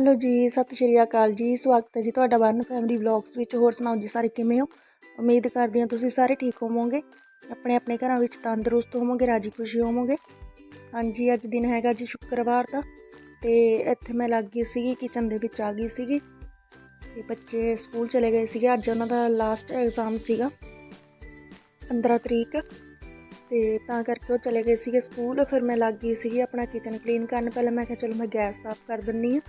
Hello ਜੀ, ਸਤਿ ਸ਼੍ਰੀ ਅਕਾਲ ਜੀ, ਸਵਾਗਤ ਹੈ ਜੀ ਤੁਹਾਡਾ ਵਰਨ ਫੈਮਿਲੀ ਵਲੌਗਸ ਵਿੱਚ। ਹੋਰ ਸੁਣਾਓ ਜੀ ਸਾਰੇ ਕਿਵੇਂ ਹੋ? ਉਮੀਦ ਕਰਦੀ ਹਾਂ ਤੁਸੀਂ ਸਾਰੇ ਠੀਕ ਹੋਵੋਗੇ। ਆਪਣੇ ਆਪਣੇ ਘਰਾਂ ਵਿੱਚ ਤੰਦਰੁਸਤ ਹੋਵੋਗੇ, ਰਾਜੀ ਖੁਸ਼ੀ ਹੋਵੋਗੇ। ਹਾਂਜੀ, ਅੱਜ ਦਿਨ ਹੈਗਾ ਜੀ ਸ਼ੁੱਕਰਵਾਰ ਦਾ ਤੇ ਇੱਥੇ ਮੈਂ ਲੱਗ ਗਈ ਸੀਗੀ ਕਿਚਨ ਦੇ ਵਿੱਚ ਆ ਗਈ ਸੀਗੀ। ਤੇ ਬੱਚੇ ਸਕੂਲ ਚਲੇ ਗਏ ਸੀਗੇ, ਅੱਜ ਉਹਨਾਂ ਦਾ ਲਾਸਟ ਐਗਜ਼ਾਮ ਸੀਗਾ 15 ਤਰੀਕ। ਤੇ ਤਾਂ ਕਰਕੇ ਉਹ ਚਲੇ ਗਏ ਸੀਗੇ ਸਕੂਲ। ਫਿਰ ਮੈਂ ਲੱਗ ਗਈ ਸੀਗੀ ਆਪਣਾ ਕਿਚਨ ਕਲੀਨ ਕਰਨ। ਪਹਿਲਾਂ ਮੈਂ ਕਿਹਾ ਚਲੋ ਮੈਂ ਗੈਸ ਸਾਫ਼ ਕਰ ਦਿੰਨੀ ਆ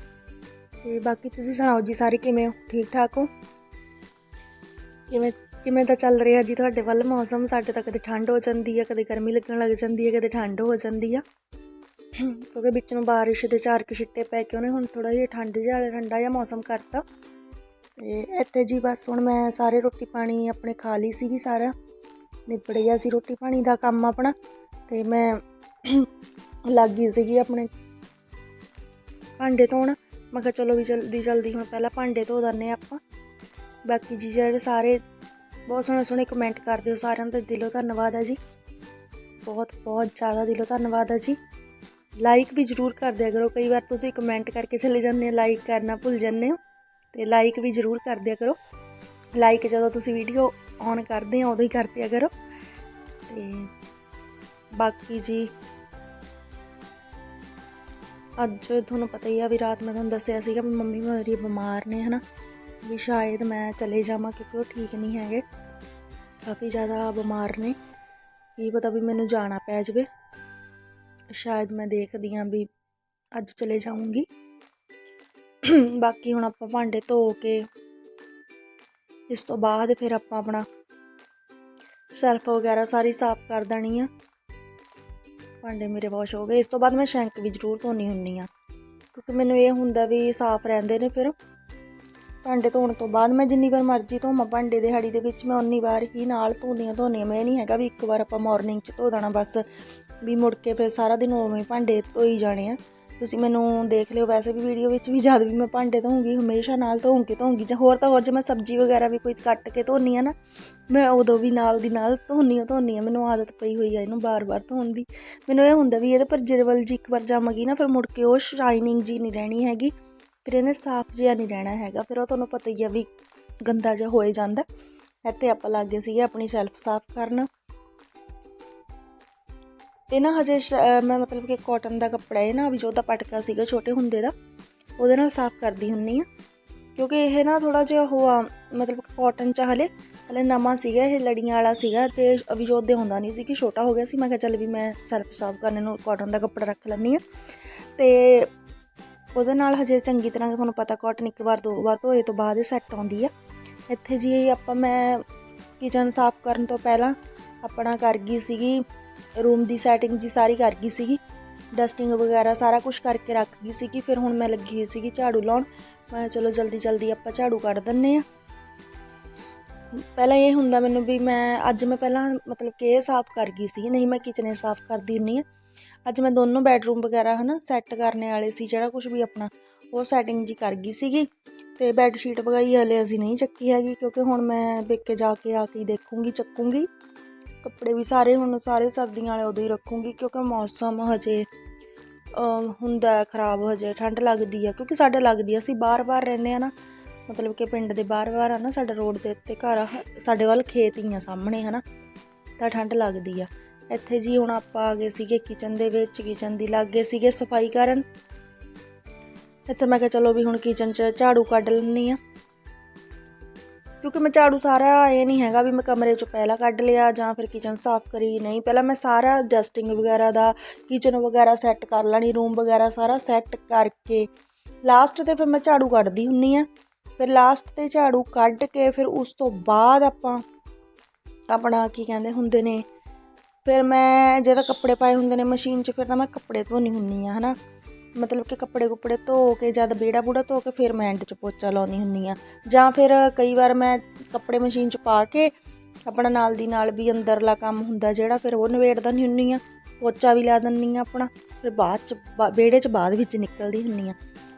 ਤੇ ਬਾਕੀ ਤੁਸੀਂ ਸੁਣਾਓ ਜੀ ਸਾਰੇ ਕਿਵੇਂ ਹੋ? ਠੀਕ ਠਾਕ ਹੋ? ਕਿਵੇਂ ਕਿਵੇਂ ਦਾ ਚੱਲ ਰਿਹਾ ਜੀ ਤੁਹਾਡੇ ਵੱਲ ਮੌਸਮ? ਸਾਡੇ ਤਾਂ ਕਦੇ ਠੰਡ ਹੋ ਜਾਂਦੀ ਹੈ ਕਦੇ ਗਰਮੀ ਲੱਗਣ ਲੱਗ ਜਾਂਦੀ ਹੈ ਕਦੇ ਠੰਡ ਹੋ ਜਾਂਦੀ ਆ। ਕਿਉਂਕਿ ਵਿੱਚ ਨੂੰ ਬਾਰਿਸ਼ ਦੇ ਚਾਰ ਕੁ ਛਿੱਟੇ ਪੈ ਕੇ ਉਹਨੇ ਹੁਣ ਥੋੜਾ ਜਿਹਾ ਠੰਡ ਜਿਹਾ ਠੰਡਾ ਜਿਹਾ ਮੌਸਮ ਕਰਤਾ। ਤੇ ਇੱਥੇ ਜੀ ਬਸ ਹੁਣ ਮੈਂ ਸਾਰੇ ਰੋਟੀ ਪਾਣੀ ਆਪਣੇ ਖਾ ਲਈ ਸੀਗੀ ਸਾਰਾ। ਨਿਬੜ ਗਿਆ ਸੀ ਰੋਟੀ ਪਾਣੀ ਦਾ ਕੰਮ ਆਪਣਾ। ਤੇ ਮੈਂ ਲੱਗ ਗਈ ਸੀਗੀ ਆਪਣੇ ਭਾਂਡੇ ਧੋਣ। ਮੈਂ ਕਿਹਾ ਚਲੋ ਵੀ ਜਲਦੀ ਜਲਦੀ ਹੁਣ ਪਹਿਲਾਂ ਭਾਂਡੇ ਧੋ ਦੰਨੇ ਆਪਾਂ। ਬਾਕੀ ਜੀ ਜਿਹੜੇ ਸਾਰੇ ਬਹੁਤ ਸੋਹਣੇ ਸੋਹਣੇ ਕਮੈਂਟ ਕਰਦੇ ਹੋ ਸਾਰਿਆਂ ਦਾ ਦਿਲੋਂ ਧੰਨਵਾਦ ਹੈ ਜੀ। ਬਹੁਤ ਬਹੁਤ ਜ਼ਿਆਦਾ ਦਿਲੋਂ ਧੰਨਵਾਦ ਹੈ ਜੀ। ਲਾਈਕ ਵੀ ਜ਼ਰੂਰ ਕਰ ਦਿਆ ਕਰੋ। ਕਈ ਵਾਰ ਤੁਸੀਂ ਕਮੈਂਟ ਕਰਕੇ ਚਲੇ ਜਾਂਦੇ ਹੋ ਲਾਈਕ ਕਰਨਾ ਭੁੱਲ ਜਾਂਦੇ ਹੋ। ਤੇ ਲਾਈਕ ਵੀ ਜ਼ਰੂਰ ਕਰ ਦਿਆ ਕਰੋ। ਲਾਈਕ ਜਦੋਂ ਤੁਸੀਂ ਵੀਡੀਓ ਔਨ ਕਰਦੇ ਹੋ, ਉਦੋਂ ਹੀ ਕਰ ਦਿਆ ਕਰੋ। ਤੇ ਬਾਕੀ ਜੀ ਅੱਜ ਤੁਹਾਨੂੰ ਪਤਾ ਹੀ ਆ ਵੀ ਰਾਤ ਮੈਂ ਤੁਹਾਨੂੰ ਦੱਸਿਆ ਸੀਗਾ ਵੀ ਮੰਮੀ ਮੇਰੀ ਬਿਮਾਰ ਨੇ, ਹਨਾ? ਵੀ ਸ਼ਾਇਦ ਮੈਂ ਚਲੇ ਜਾਵਾਂ ਕਿਉਂਕਿ ਉਹ ਠੀਕ ਨਹੀਂ ਹੈਗੇ। ਕਾਫੀ ਜ਼ਿਆਦਾ ਬਿਮਾਰ ਨੇ। ਕੀ ਪਤਾ ਵੀ ਮੈਨੂੰ ਜਾਣਾ ਪੈ ਜਾਵੇ। ਸ਼ਾਇਦ ਮੈਂ ਦੇਖਦੀ ਆਂ ਵੀ ਅੱਜ ਚਲੇ ਜਾਊਂਗੀ। ਬਾਕੀ ਹੁਣ ਆਪਾਂ ਭਾਂਡੇ ਧੋ ਕੇ, ਇਸ ਤੋਂ ਬਾਅਦ ਫਿਰ ਆਪਾਂ ਆਪਣਾ ਸੈਲਫ ਵਗੈਰਾ ਸਾਰੀ ਸਾਫ਼ ਕਰ ਦੇਣੀ ਆ। ਭਾਂਡੇ ਮੇਰੇ ਵਾਸ਼ ਹੋ ਗਏ। ਇਸ ਤੋਂ ਬਾਅਦ ਮੈਂ ਸ਼ੈਂਕ ਵੀ ਜ਼ਰੂਰ ਧੋਣੀ ਹੁੰਨੀ ਆ। ਕਿਉਂਕਿ ਮੈਨੂੰ ਇਹ ਹੁੰਦਾ ਵੀ ਸਾਫ਼ ਰਹਿੰਦੇ ਨੇ ਫਿਰ। ਭਾਂਡੇ ਧੋਣ ਤੋਂ ਬਾਅਦ ਮੈਂ ਜਿੰਨੀ ਵਾਰ ਮਰਜ਼ੀ ਧੋਵਾਂ, ਭਾਂਡੇ ਦੇ ਦਿਹਾੜੀ ਦੇ ਵਿੱਚ ਮੈਂ ਉਨੀ ਵਾਰ ਹੀ ਨਾਲ ਧੋਣੀਆਂ ਧੋਣੀਆਂ ਮੈਂ ਇਹ ਨਹੀਂ ਹੈਗਾ ਵੀ ਇੱਕ ਵਾਰ ਆਪਾਂ ਮਾਰਨਿੰਗ 'ਚ ਧੋ ਦੇਣਾ ਬਸ, ਵੀ ਮੁੜ ਕੇ ਫਿਰ ਸਾਰਾ ਦਿਨ ਉਵੇਂ ਭਾਂਡੇ ਧੋਈ ਜਾਣੇ ਆ। ਤੁਸੀਂ ਮੈਨੂੰ ਦੇਖ ਲਿਓ, ਵੈਸੇ ਵੀ ਵੀਡੀਓ ਵਿੱਚ ਵੀ ਜਦ ਵੀ ਮੈਂ ਭਾਂਡੇ ਧੋਉਂਗੀ ਹਮੇਸ਼ਾ ਨਾਲ ਧੋਉਂਗੀ ਧੋਉਂਗੀ ਜਾਂ ਹੋਰ ਤਾਂ ਹੋਰ ਜੇ ਮੈਂ ਸਬਜ਼ੀ ਵਗੈਰਾ ਵੀ ਕੋਈ ਕੱਟ ਕੇ ਧੋਨੀ ਆ ਨਾ, ਮੈਂ ਉਦੋਂ ਵੀ ਨਾਲ ਦੀ ਨਾਲ ਧੋਨੀ ਆ ਧੋਨੀ ਆ, ਮੈਨੂੰ ਆਦਤ ਪਈ ਹੋਈ ਆ ਇਹਨੂੰ ਬਾਰ-ਬਾਰ ਧੋਣ ਦੀ। ਮੈਨੂੰ ਇਹ ਹੁੰਦਾ ਵੀ ਇਹਦੇ ਪਰ ਜਿਰਵਲ ਜੀ ਇੱਕ ਵਾਰ ਜੰਮ ਨਾ, ਫਿਰ ਮੁੜ ਕੇ ਉਹ ਸ਼ਾਈਨਿੰਗ ਜੀ ਨਹੀਂ ਰਹਿਣੀ ਹੈਗੀ, ਫਿਰ ਇਹਨੇ ਸਾਫ਼ ਜਿਹਾ ਨਹੀਂ ਰਹਿਣਾ ਹੈਗਾ, ਫਿਰ ਉਹ ਤੁਹਾਨੂੰ ਪਤਾ ਹੀ ਆ ਵੀ ਗੰਦਾ ਜਿਹਾ ਹੋਏ ਜਾਂਦਾ। ਇੱਥੇ ਆਪਾਂ ਲੱਗੇ ਸੀਗੇ ਆਪਣੀ ਸੈਲਫ ਸਾਫ਼ ਕਰਨ। ਤੇ ਨਾ ਹਜੇ ਮੈਂ ਮਤਲਬ ਕਿ ਕਾਟਨ ਦਾ ਕੱਪੜਾ ਹੈ ਨਾ ਵੀ ਜੋ ਦਾ ਪਟਕਾ ਸੀਗਾ ਛੋਟੇ ਹੁੰਦੇ ਦਾ, ਉਹਦੇ ਨਾਲ ਸਾਫ਼ ਕਰਦੀ ਹੁੰਨੀ ਆ। ਕਿਉਂਕਿ ਇਹ ਨਾ ਥੋੜਾ ਜਿਹਾ ਉਹ ਆ, ਮਤਲਬ ਕਾਟਨ ਚ ਹਲੇ ਹਲੇ ਨਵਾਂ ਸੀਗਾ, ਇਹ ਲੜੀਆਂ ਵਾਲਾ ਸੀਗਾ ਤੇ ਅਭਿਜੋਤ ਦੇ ਹੁੰਦਾ ਨਹੀਂ ਸੀ ਕਿ ਛੋਟਾ ਹੋ ਗਿਆ ਸੀ, ਮੈਂ ਕਿਹਾ ਚੱਲ ਵੀ ਮੈਂ ਸਰਫ ਸਾਫ਼ ਕਰਨ ਨੂੰ ਕਾਟਨ ਦਾ ਕੱਪੜਾ ਰੱਖ ਲੈਣੀ ਆ। ਤੇ ਉਹਦੇ ਨਾਲ ਹਜੇ ਚੰਗੀ ਤਰ੍ਹਾਂ ਤੁਹਾਨੂੰ ਪਤਾ ਕਾਟਨ ਇੱਕ ਵਾਰ, ਦੋ ਵਾਰ ਧੋਏ ਤੋਂ ਬਾਅਦ ਇਹ ਸੈੱਟ ਆਉਂਦੀ ਆ। ਇੱਥੇ ਜੀ ਆਪਾਂ ਮੈਂ ਕਿਚਨ ਸਾਫ਼ ਕਰਨ ਤੋਂ ਪਹਿਲਾਂ ਆਪਣਾ ਕਰ ਗਈ ਸੀਗੀ ਰੂਮ ਦੀ ਸੈਟਿੰਗ ਜੀ ਸਾਰੀ ਕਰ ਗਈ ਸੀਗੀ। ਡਸਟਿੰਗ ਵਗੈਰਾ ਸਾਰਾ ਕੁਝ ਕਰਕੇ ਰੱਖ ਗਈ ਸੀਗੀ। ਫਿਰ ਹੁਣ ਮੈਂ ਲੱਗੀ ਹੋਈ ਸੀਗੀ ਝਾੜੂ ਲਾਉਣ। ਮੈਂ ਚਲੋ ਜਲਦੀ ਜਲਦੀ ਆਪਾਂ ਝਾੜੂ ਕੱਢ ਦਿੰਨੇ ਆ। ਪਹਿਲਾਂ ਇਹ ਹੁੰਦਾ ਮੈਨੂੰ ਵੀ ਮੈਂ ਅੱਜ ਮੈਂ ਪਹਿਲਾਂ ਮਤਲਬ ਕਿ ਇਹ ਸਾਫ਼ ਕਰ ਗਈ ਸੀ ਨਹੀਂ ਮੈਂ ਕਿਚਨੇ ਸਾਫ਼ ਕਰਦੀ ਹੁੰਨੀ ਆ। ਅੱਜ ਮੈਂ ਦੋਨੋਂ ਬੈਡਰੂਮ ਵਗੈਰਾ ਹਨਾ ਸੈੱਟ ਕਰਨੇ ਵਾਲੇ ਸੀ। ਜਿਹੜਾ ਕੁਝ ਵੀ ਆਪਣਾ ਉਹ ਸੈਟਿੰਗ ਜੀ ਕਰ ਗਈ ਸੀਗੀ। ਤੇ ਬੈੱਡ ਸ਼ੀਟ ਵਗਾਈ ਹਲੇ ਅਸੀਂ ਨਹੀਂ ਚੱਕੀ ਹੈਗੀ। ਕਿਉਂਕਿ ਹੁਣ ਮੈਂ ਵੇਖ ਜਾ ਕੇ ਆ ਕੇ ਦੇਖੂੰਗੀ, ਚੱਕੂੰਗੀ। ਕੱਪੜੇ ਵੀ ਸਾਰੇ ਹੁਣ ਸਾਰੇ ਸਰਦੀਆਂ ਵਾਲੇ ਉਦੋਂ ਹੀ ਰੱਖੂੰਗੀ ਕਿਉਂਕਿ ਮੌਸਮ ਹਜੇ ਹੁੰਦਾ ਖਰਾਬ ਹਜੇ, ਠੰਡ ਲੱਗਦੀ ਆ, ਕਿਉਂਕਿ ਸਾਡੇ ਲੱਗਦੀ ਆ, ਅਸੀਂ ਬਾਰ-ਬਾਰ ਰਹਿੰਦੇ ਆ ਨਾ, ਮਤਲਬ ਕਿ ਪਿੰਡ ਦੇ ਬਾਹਰ-ਬਾਹਰ ਆ ਨਾ, ਸਾਡਾ ਰੋਡ ਦੇ ਉੱਤੇ ਘਰ ਆ, ਸਾਡੇ ਵੱਲ ਖੇਤ ਹੀ ਆ ਸਾਹਮਣੇ, ਹਨਾ, ਤਾਂ ਠੰਡ ਲੱਗਦੀ ਆ। ਇੱਥੇ ਜੀ ਹੁਣ ਆਪਾਂ ਆ ਗਏ ਸੀਗੇ ਕਿਚਨ ਦੇ ਵਿੱਚ ਕਿਚਨ ਦੀ ਲੱਗ ਗਏ ਸੀਗੇ ਸਫ਼ਾਈ ਕਰਨ। ਇੱਥੇ ਮੈਂ ਕਿਹਾ ਚਲੋ ਵੀ ਹੁਣ ਕਿਚਨ 'ਚ ਝਾੜੂ ਕੱਢ ਲੈਣੀ ਆ। ਕਿਉਂਕਿ ਮੈਂ ਝਾੜੂ ਸਾਰਾ ਇਹ ਨਹੀਂ ਹੈਗਾ ਵੀ ਮੈਂ ਕਮਰੇ 'ਚੋਂ ਪਹਿਲਾਂ ਕੱਢ ਲਿਆ ਜਾਂ ਫਿਰ ਕਿਚਨ ਸਾਫ਼ ਕਰੀ, ਨਹੀਂ, ਪਹਿਲਾਂ ਮੈਂ ਸਾਰਾ ਡਸਟਿੰਗ ਵਗੈਰਾ ਦਾ ਕਿਚਨ ਵਗੈਰਾ ਸੈੱਟ ਕਰ ਲੈਣੀ ਰੂਮ ਵਗੈਰਾ ਸਾਰਾ ਸੈੱਟ ਕਰਕੇ ਲਾਸਟ ਤੇ ਫਿਰ ਮੈਂ ਝਾੜੂ ਕੱਢਦੀ ਹੁੰਨੀ ਆ। ਫਿਰ ਲਾਸਟ ਤੇ ਝਾੜੂ ਕੱਢ ਕੇ ਫਿਰ ਉਸ ਤੋਂ ਬਾਅਦ ਆਪਾਂ ਆਪਣਾ ਕੀ ਕਹਿੰਦੇ ਹੁੰਦੇ ਨੇ, ਫਿਰ ਮੈਂ ਜਦੋਂ ਕੱਪੜੇ ਪਾਏ ਹੁੰਦੇ ਨੇ ਮਸ਼ੀਨ 'ਚ ਫਿਰ ਤਾਂ ਮੈਂ ਕੱਪੜੇ ਧੋਣੀ ਹੁੰਨੀ ਆ, ਹਨਾ। ਮਤਲਬ ਕਿ ਕੱਪੜੇ ਕੁੱਪੜੇ ਧੋ ਕੇ ਜਦ ਬੇੜਾ ਬੂੜਾ ਧੋ ਕੇ ਫਿਰ ਮੈਂ ਐਂਡ 'ਚ ਪੋਚਾ ਲਾਉਣੀ ਹੁੰਨੀ ਆ ਜਾਂ ਫਿਰ ਕਈ ਵਾਰ ਮੈਂ ਕੱਪੜੇ ਮਸ਼ੀਨ 'ਚ ਪਾ ਕੇ ਆਪਣਾ ਨਾਲ ਦੀ ਨਾਲ ਵੀ ਅੰਦਰਲਾ ਕੰਮ ਹੁੰਦਾ ਜਿਹੜਾ ਫਿਰ ਉਹ ਨਵੇੜਦਾ ਨਹੀਂ ਹੁੰਨੀ ਆ ਪੋਚਾ ਵੀ ਲਾ ਦਿੰਨੀ ਆ ਆਪਣਾ ਫਿਰ ਬਾਅਦ 'ਚ ਬੇੜੇ 'ਚ ਬਾਅਦ ਵਿੱਚ ਨਿਕਲਦੀ ਹੁੰਨੀ ਆ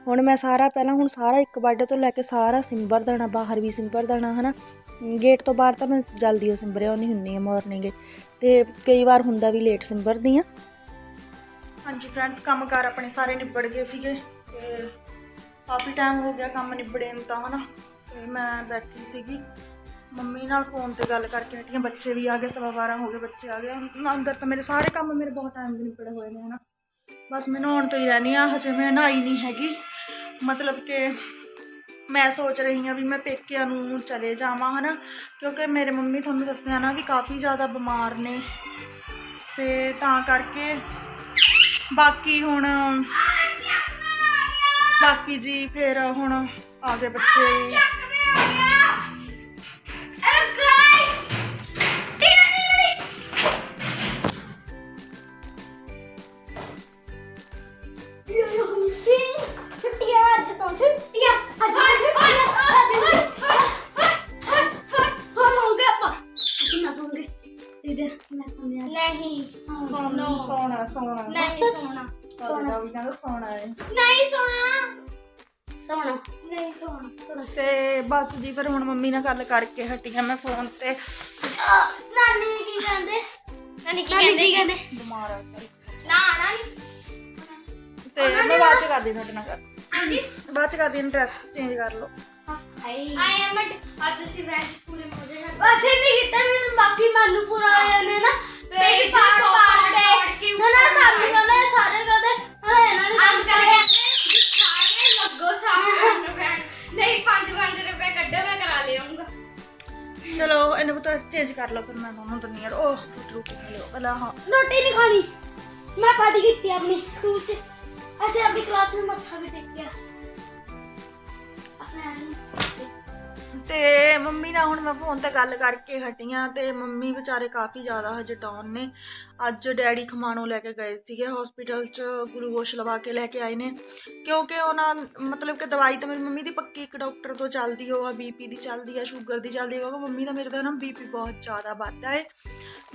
ਹੁਣ ਮੈਂ ਸਾਰਾ, ਪਹਿਲਾਂ ਹੁਣ ਸਾਰਾ ਇੱਕ ਬਾਡੇ ਤੋਂ ਲੈ ਕੇ ਸਾਰਾ ਸਿੰਬਰ ਦੇਣਾ, ਬਾਹਰ ਵੀ ਸਿੰਬਰ ਦੇਣਾ, ਹਨਾ। ਗੇਟ ਤੋਂ ਬਾਹਰ ਤਾਂ ਮੈਂ ਜਲਦੀ ਉਹ ਸਿੰਬਰਿਆ ਨਹੀਂ ਹੁੰਨੀ ਆ ਮਾਰਨਿੰਗ ਤੇ ਕਈ ਵਾਰ ਹੁੰਦਾ ਵੀ ਲੇਟ ਸਿੰਬਰਦੀ ਆ ਹਾਂਜੀ ਫਰੈਂਡਸ ਕੰਮਕਾਰ ਆਪਣੇ ਸਾਰੇ ਨਿਬੜ ਗਏ ਸੀਗੇ ਤੇ ਕਾਫੀ ਟਾਈਮ ਹੋ ਗਿਆ ਕੰਮ ਨਿਬੜੇ ਨੂੰ ਤਾਂ, ਹਨਾ? ਤੇ ਮੈਂ ਬੈਠੀ ਸੀਗੀ। ਮੰਮੀ ਨਾਲ ਫੋਨ ਤੇ ਗੱਲ ਕਰਕੇ ਹਟੀਆਂ, ਬੱਚੇ ਵੀ ਆ ਗਏ, ਸਵਾ ਬਾਰਾਂ ਹੋ ਗਏ, ਬੱਚੇ ਆ ਗਏ। ਅੰਦਰ ਤਾਂ ਮੇਰੇ ਸਾਰੇ ਕੰਮ ਮੇਰੇ ਬਹੁਤ ਟਾਈਮ ਦੇ ਨਿਬੜੇ ਹੋਏ ਨੇ, ਹਨਾ? ਬਸ ਮੈਂ ਨਹਾਉਣ ਤੋਂ ਹੀ ਰਹਿਣੀ ਆ ਹਜੇ ਮੈਂ ਨਹਾਈ ਨਹੀਂ ਹੈਗੀ। ਮਤਲਬ ਕਿ ਮੈਂ ਸੋਚ ਰਹੀ ਹਾਂ ਵੀ ਮੈਂ ਪੇਕਿਆਂ ਨੂੰ ਚਲੇ ਜਾਵਾਂ, ਹਨਾ? ਕਿਉਂਕਿ ਮੇਰੇ ਮੰਮੀ ਤੁਹਾਨੂੰ ਦੱਸਦੇ ਆ ਨਾ ਵੀ ਕਾਫੀ ਜ਼ਿਆਦਾ ਬਿਮਾਰ ਨੇ। ਤੇ ਤਾਂ ਕਰਕੇ ਬਾਕੀ ਹੁਣ ਬਾਕੀ ਜੀ ਫਿਰ ਹੁਣ ਆ ਗਏ ਬੱਚੇ। ਗੱਲ ਕਰਕੇ ਹਟੀ ਹਾਂ ਮੈਂ ਫੋਨ ਤੇ। ਨਾਨੀ ਕੀ ਕਹਿੰਦੇ? ਨਾਨੀ ਕੀ ਨਾਨੀ ਕਹਿੰਦੇ ਕੀ ਸੀ? ਕਹਿੰਦੇ? ਬਿਮਾਰ ਆ ਵਿਚਾਰੀ। ਨਾ ਨਾ। ਤੇ ਮੈਂ ਬਾਅਦ ਚ ਕਰਦੀ ਤੁਹਾਡੇ ਨਾਲ ਗੱਲ। ਹਾਂਜੀ? ਬਾਅਦ ਚ ਕਰਦੀ ਡਰੈਸ ਚੇਂਜ ਕਰ ਲਓ। ਹਾਈ ਆਈ ਐਮ ਅੱਜ ਅਸੀਂ ਵੈਂਚ ਪੂਰੇ ਮਜ਼ੇ ਨਾਲ ਵੈਸੇ ਨਹੀਂ ਕੀਤਾ ਮੈਨੂੰ ਬਾਕੀ ਮਾਨੂਪੁਰ ਵਾਲਿਆਂ ਨੇ ਨਾ ਪੇਜ ਪੇਜ ਪਾੜ ਪਾੜ ਪਾੜ ਪਾੜ ਕੇ ਕੇ ਨਾ ਨਾ ਸਾਨੂੰ ਕਹਿੰਦੇ ਸਾਰੇ ਕਹਿੰਦੇ ਹਾਂ ਇਹਨਾਂ ਨੇ ਕੰਮ ਅੰਕਲ ਕਰਿਆ ਕਹਿੰਦੇ ਸਾਰੇ ਲੱਗੋ ਸਾਹਮਣੇ ਭੈਣ। ਨਹੀਂ 5-5 ਰੁਪਏ ਚਲੋ, ਇਹਨੂੰ ਪਤਾ ਚੇਂਜ ਕਰ ਲਓ, ਫਿਰ ਮੈਂ ਤੁਹਾਨੂੰ ਦਿੰਨੀ ਯਾਰ ਉਹ ਰੋਟੀ ਰੋਟੀ ਖਾ ਲਿਓ। ਪਹਿਲਾਂ ਹਾਂ। ਰੋਟੀ ਨਹੀਂ ਖਾਣੀ। ਮੈਂ ਪਾਰਟੀ ਕੀਤੀ ਆਪਣੀ ਸਕੂਲ 'ਚ। ਅਸੀਂ ਆਪਣੀ ਕਲਾਸ ਵਿੱਚ ਮੱਥਾ ਵੀ ਟੇਕਿਆ। ਆਪਣੇ ਤੇ ਮੰਮੀ ਨਾਲ ਹੁਣ ਮੈਂ ਫੋਨ ਤੇ ਗੱਲ ਕਰਕੇ ਹਟੀਆਂ ਤੇ ਮੰਮੀ ਵਿਚਾਰੇ ਕਾਫੀ ਜ਼ਿਆਦਾ ਹਜੇ ਡਾਊਨ ਨੇ। ਅੱਜ ਡੈਡੀ ਖਮਾਣੋ ਲੈ ਕੇ ਗਏ ਸੀਗੇ ਹਸਪੀਟਲ 'ਚ ਗਲੂਕੋਸ਼ ਲਵਾ ਕੇ ਲੈ ਕੇ ਆਏ ਨੇ। ਕਿਉਂਕਿ ਉਹਨਾਂ ਮਤਲਬ ਕਿ ਦਵਾਈ ਤਾਂ ਮੇਰੀ ਮੰਮੀ ਦੀ ਪੱਕੀ, ਇੱਕ ਡਾਕਟਰ ਤੋਂ ਚੱਲਦੀ ਉਹ ਆ ਬੀਪੀ ਦੀ ਚੱਲਦੀ ਆ ਸ਼ੂਗਰ ਦੀ ਚੱਲਦੀ ਆ, ਕਿਉਂਕਿ ਮੰਮੀ ਦਾ ਮੇਰੇ ਦਾ ਨਾ ਬੀਪੀ ਬਹੁਤ ਜ਼ਿਆਦਾ ਵੱਧਦਾ ਹੈ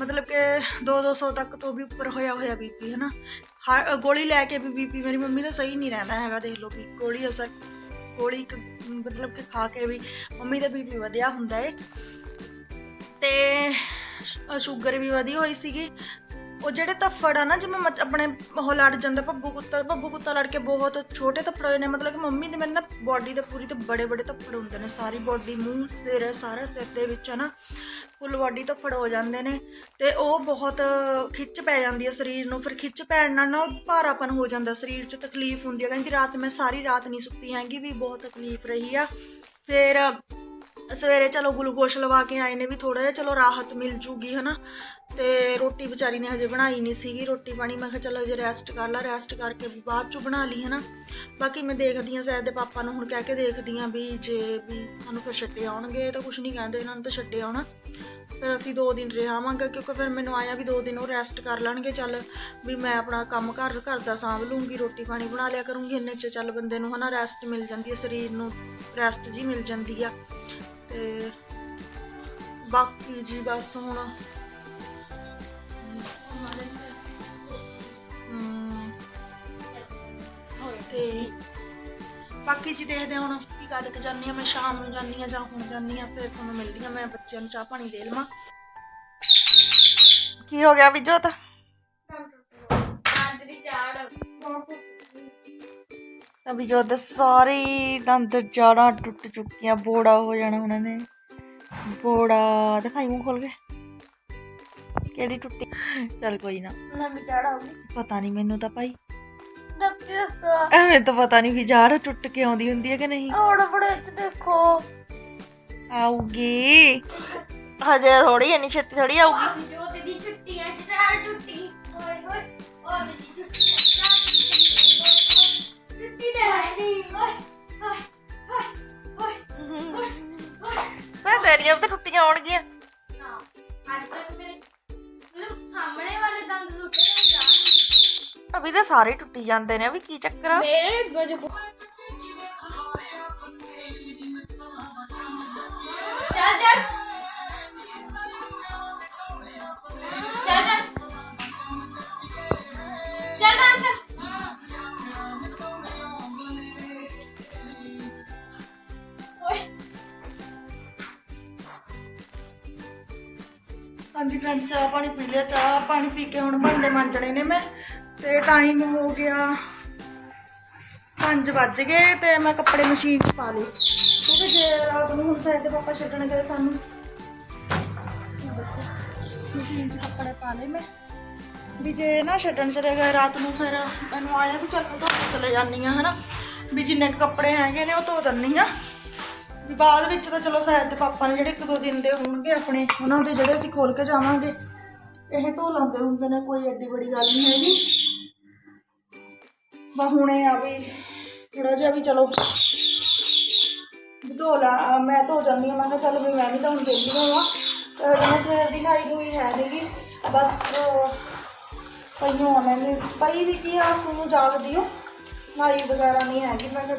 ਮਤਲਬ ਕਿ 2-200 ਤੱਕ ਤੋਂ ਵੀ ਉੱਪਰ ਹੋਇਆ ਹੋਇਆ ਬੀਪੀ ਹੈ ਨਾ ਹਰ ਗੋਲੀ ਲੈ ਕੇ ਵੀ ਬੀਪੀ ਮੇਰੀ ਮੰਮੀ ਦਾ ਸਹੀ ਨਹੀਂ ਰਹਿੰਦਾ ਹੈਗਾ, ਦੇਖ ਲਓ ਵੀ ਗੋਲੀ ਅਸਰ ਗੋਲੀ ਇੱਕ, ਮਤਲਬ ਕਿ ਖਾ ਕੇ ਵੀ ਮੰਮੀ ਦਾ ਬੀਪੀ ਵਧਿਆ ਹੁੰਦਾ ਏ। ਤੇ ਸ਼ੂਗਰ ਵੀ ਵਧੀ ਹੋਈ ਸੀਗੀ। ਉਹ ਜਿਹੜੇ ਧੱਫੜ ਆ ਨਾ, ਜਿਵੇਂ ਮਤ- ਆਪਣੇ ਉਹ ਲੜ ਜਾਂਦਾ, ਭੱਬੂ ਕੁੱਤਾ ਭੱਬੂ ਕੁੱਤਾ ਲੜ ਕੇ ਬਹੁਤ ਛੋਟੇ ਧੱਫੜ ਹੋਏ ਨੇ, ਮਤਲਬ ਕਿ ਮੰਮੀ ਦੇ ਮੇਰੇ ਨਾ ਬਾਡੀ ਦੇ ਪੂਰੀ ਤੇ ਬੜੇ ਬੜੇ ਧੱਫੜ ਹੁੰਦੇ ਨੇ, ਸਾਰੀ ਬਾਡੀ ਮੂੰਹ, ਸਿਰ, ਸਾਰਾ ਸਿਰ ਦੇ ਵਿੱਚ ਹੈ ਨਾ ਫੁੱਲ ਬਾਡੀ ਧੱਫੜ ਹੋ ਜਾਂਦੇ ਨੇ ਤੇ ਉਹ ਬਹੁਤ ਖਿੱਚ ਪੈ ਜਾਂਦੀ ਹੈ ਸਰੀਰ ਨੂੰ, ਫਿਰ ਖਿੱਚ ਪੈਣ ਨਾਲ ਨਾ ਉਹ ਭਾਰਾਪਨ ਹੋ ਜਾਂਦਾ, ਸਰੀਰ 'ਚ ਤਕਲੀਫ ਹੁੰਦੀ ਹੈ, ਕਹਿੰਦੀ ਰਾਤ ਮੈਂ ਸਾਰੀ ਰਾਤ ਨਹੀਂ ਸੁੱਤੀ ਹੈਗੀ, ਵੀ ਬਹੁਤ ਤਕਲੀਫ ਰਹੀ ਆ, ਫਿਰ ਸਵੇਰੇ ਚਲੋ ਗਲੂਕੋਸ਼ ਲਵਾ ਕੇ ਆਏ ਨੇ, ਵੀ ਥੋੜਾ ਜਿਹਾ ਚਲੋ ਰਾਹਤ ਮਿਲ ਜੂਗੀ ਹਨਾ ਤੇ ਰੋਟੀ ਵਿਚਾਰੀ ਨੇ ਹਜੇ ਬਣਾਈ ਨਹੀਂ ਸੀਗੀ ਰੋਟੀ ਪਾਣੀ। ਮੈਂ ਕਿਹਾ ਚਲੋ ਜੇ ਰੈਸਟ ਕਰ ਲਾ ਰੈਸਟ ਕਰਕੇ ਵੀ ਬਾਅਦ ਚ ਬਣਾ ਲਈ ਹੈ ਨਾ ਬਾਕੀ ਮੈਂ ਦੇਖਦੀ ਆ ਸ਼ਾਇਦ ਦੇ ਪਾਪਾ ਨੂੰ ਹੁਣ ਕਹਿ ਕੇ ਦੇਖਦੀ ਆ ਵੀ ਜੇ ਵੀ ਸਾਨੂੰ ਫਿਰ ਛੱਡੇ ਆਉਣਗੇ ਤਾਂ ਕੁਝ ਨਹੀਂ ਕਹਿੰਦੇ ਇਹਨਾਂ ਨੂੰ ਤਾਂ ਛੱਡੇ ਆਉਣਾ। ਫਿਰ ਅਸੀਂ ਦੋ ਦਿਨ ਰਹਾਵਾਂਗੇ ਕਿਉਂਕਿ ਫਿਰ ਮੈਨੂੰ ਆਇਆ ਵੀ ਦੋ ਦਿਨ ਉਹ ਰੈਸਟ ਕਰ ਲੈਣਗੇ, ਚੱਲ ਵੀ ਮੈਂ ਆਪਣਾ ਕੰਮ ਘਰ ਘਰ ਦਾ ਸਾਂਭ ਲੂੰਗੀ, ਰੋਟੀ ਪਾਣੀ ਬਣਾ ਲਿਆ ਕਰੂੰਗੀ, ਇੰਨੇ ਚ ਚੱਲ ਬੰਦੇ ਨੂੰ ਹਨਾ ਰੈਸਟ ਮਿਲ ਜਾਂਦੀ ਹੈ, ਸਰੀਰ ਨੂੰ ਰੈਸਟ ਜੀ ਮਿਲ ਜਾਂਦੀ ਆ। ਤੇ ਬਾਕੀ ਜੀ ਬਸ ਹੁਣ ਹਮ, ਤੇ ਬਾਕੀ ਜੀ ਦੇਖਦੇ ਹਾਂ ਹੁਣ ਕੀ ਗੱਲ ਕਿ ਜਾਂਦੀ ਆ। ਮੈਂ ਸ਼ਾਮ ਨੂੰ ਜਾਂਦੀ ਆ ਜਾਂ ਹੁਣ ਜਾਂਦੀ ਆ ਫਿਰ ਤੁਹਾਨੂੰ ਮਿਲਦੀ ਆ ਮੈਂ ਬੱਚਿਆਂ ਨੂੰ ਚਾਹ ਪਾਣੀ ਦੇ ਲਵਾਂ। ਕੀ ਹੋ ਗਿਆ ਵਿਜੋਤ? ਦੰਦ ਦੀ ਝਾੜ। ਵਿਜੋਤ ਦੇ ਸਾਰੇ ਦੰਦ ਜੜਾਂ ਟੁੱਟ ਚੁੱਕੀਆਂ। ਬੋੜਾ ਹੋ ਜਾਣਾ ਉਹਨਾਂ ਨੇ। ਬੋੜਾ ਦਿਖਾਈ ਮੂੰਹ ਖੋਲ ਕੇ। ਕਿਹੜੀ ਟੁੱਟੀ? ਚੱਲ ਕੋਈ ਨਾ। ਨਵੀਂ ਪਤਾ ਨਹੀਂ ਮੈਨੂੰ ਤਾਂ ਭਾਈ। ਡਾਕਟਰ ਐਵੇਂ ਤਾਂ ਪਤਾ ਨਹੀਂ ਵੀ ਜੜ ਟੁੱਟ ਕੇ ਆਉਂਦੀ ਹੁੰਦੀ ਹੈ ਕਿ ਨਹੀਂ। ਔੜ ਬੜੇ ਚ ਦੇਖੋ। ਆਊਗੀ। ਹਜੇ ਥੋੜੀ ਇੰਨੀ ਛੇਤੀ ਥੋੜੀ ਟੁੱਟੀ। ਓਏ ਹੋਏ ਮੇਰੀ ਛੁੱਟੀ ਤੇ ਹੈ ਨਹੀਂ। ਓਏ ਓਏ ਓਏ ਓਏ ਓਏ ਮੈਂ ਤੇਰੀਆਂ ਵੀ ਤਾਂ ਟੁੱਟੀਆਂ ਆਉਣਗੀਆਂ। ਨਾ ਅੱਜ ਤੱਕ ਮੇਰੇ ਸਾਹਮਣੇ ਵਾਲੇ ਦੰਦ ਟੁੱਟੇ ਨਹੀਂ ਟੁੱਟੀ ਅਭੀ ਤਾਂ ਸਾਰੇ ਟੁੱਟੀ ਜਾਂਦੇ ਨੇ ਵੀ ਕੀ ਚੱਕਰ ਆ? ਮੇਰੇ ਚੱਲ ਚੱਲ। ਚੱਲ ਚੱਲ। ਹਾਂਜੀ ਫਰੈਂਡਸ ਚਾਹ ਪਾਣੀ ਪੀ ਲਿਆ, ਚਾਹ ਪਾਣੀ ਪੀ ਕੇ ਹੁਣ ਭਾਂਡੇ ਮਾਂਜਣੇ ਨੇ ਮੈਂ ਤੇ ਟਾਈਮ ਹੋ ਗਿਆ 5 ਵੱਜ ਗਏ ਤੇ ਮੈਂ ਕੱਪੜੇ ਮਸ਼ੀਨ 'ਚ ਪਾ ਲਏ। ਕਿਉਂਕਿ ਜੇ ਰਾਤ ਨੂੰ ਹੁਣ ਸਾਇਦ ਪਾਪਾ ਛੱਡਣ ਗਏ ਸਾਨੂੰ। ਮਸ਼ੀਨ 'ਚ ਕੱਪੜੇ ਪਾ ਲਏ ਮੈਂ। ਵੀ ਜੇ ਨਾ ਛੱਡਣ ਚਲੇ ਗਏ ਰਾਤ ਨੂੰ ਫਿਰ ਮੈਨੂੰ ਆਇਆ ਵੀ ਚੱਲ ਮੈਂ ਧੋਣ ਚਲੇ ਜਾਂਦੀ ਆ ਹਨਾ। ਵੀ ਜਿੰਨੇ ਕੁ ਕੱਪੜੇ ਹੈਗੇ ਨੇ ਉਹ ਧੋ ਦਿੰਨੀ ਆ ਵੀ ਬਾਅਦ ਵਿੱਚ ਤਾਂ ਚਲੋ ਸਾਇਦ ਦੇ ਪਾਪਾ ਨੇ ਜਿਹੜੇ ਇੱਕ ਦੋ ਦਿਨ ਦੇ ਹੋਣਗੇ ਆਪਣੇ, ਉਹਨਾਂ ਦੇ ਜਿਹੜੇ ਅਸੀਂ ਖੋਲ ਕੇ ਜਾਵਾਂਗੇ, ਇਹ ਧੋ ਲਾਉਂਦੇ ਹੁੰਦੇ ਨੇ, ਕੋਈ ਐਡੀ ਬੜੀ ਗੱਲ ਨਹੀਂ ਹੈਗੀ। ਬਾ ਹੁਣੇ ਆ ਵੀ ਥੋੜਾ ਜਿਹਾ ਵੀ ਚਲੋ ਧੋ ਲਾ ਮੈਂ ਧੋ ਜਾਂਦੀ ਹਾਂ, ਮੈਂ ਕਿਹਾ ਚੱਲ ਵੀ ਮੈਂ ਵੀ ਤਾਂ ਹੁਣ ਦੇਲੀ ਹੋਵਾਂ ਤੇ ਸਵੇਰ ਦੀ ਨਹਾਈ ਹੋਈ ਹੈ ਨਹੀਂ ਬਸ ਪਈਓ ਆ ਮੈਂ ਪਈ ਵੀ ਕੀ ਆ ਸੁਣੋ ਜਾਗਦੀ ਹੋ। ਨਾਈ ਵਗੈਰਾ ਨਹੀਂ ਹੈਗੀ, ਮੈਂ ਕਿਹਾ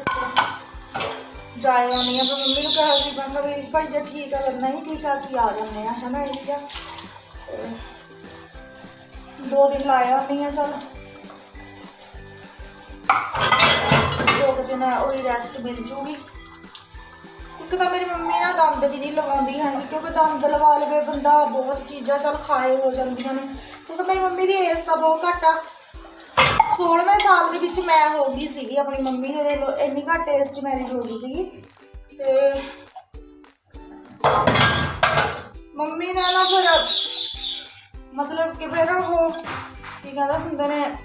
ਜਾਇਆ ਨਹੀਂ ਆ ਪਰ ਮੰਮੀ ਨੂੰ ਕਿਹਾ ਸੀ ਮੈਂ ਕਿਹਾ ਵੀ ਭਾਈ ਜੇ ਠੀਕ ਆ ਲੱਗਣਾ ਹੀ ਠੀਕ ਆ, ਅਸੀਂ ਆ ਜਾਂਦੇ ਆ, ਹਨਾ ਇਹ ਜਿਹਾ ਦੋ ਦਿਨ ਲਾਇਆ ਨਹੀਂ ਆ, ਚੱਲ। ਦੋ ਕੁ ਦਿਨ ਉਹੀ ਰੈਸਟ ਮਿਲ ਜੂਗੀ। ਇੱਕ ਤਾਂ ਮੇਰੀ ਮੰਮੀ ਨਾ ਦੰਦ ਵੀ ਨਹੀਂ ਲਵਾਉਂਦੀ ਹੈਗੀ, ਕਿਉਂਕਿ ਦੰਦ ਲਵਾ ਲਵੇ ਬੰਦਾ, ਬਹੁਤ ਚੀਜ਼ਾਂ ਚੱਲ ਖਾਏ ਹੋ ਜਾਂਦੀਆਂ ਨੇ। ਕਿਉਂਕਿ ਮੇਰੀ ਮੰਮੀ ਦੀ ਏਜ ਤਾਂ ਬਹੁਤ ਘੱਟ ਆ 16ਵੇਂ ਸਾਲ ਦੇ ਵਿੱਚ ਮੈਂ ਹੋ ਗਈ ਸੀਗੀ, ਆਪਣੀ ਮੰਮੀ ਦੇ ਲੋ- ਇੰਨੀ ਘੱਟ ਏਜ 'ਚ ਮੈਰਿਜ ਹੋ ਗਈ ਸੀਗੀ। ਤੇ ਮੰਮੀ ਨੇ ਨਾ ਫਿਰ ਮਤਲਬ ਕਿ ਫਿਰ ਉਹ ਕੀ ਕਹਿੰਦਾ ਹੁੰਦੇ ਨੇ,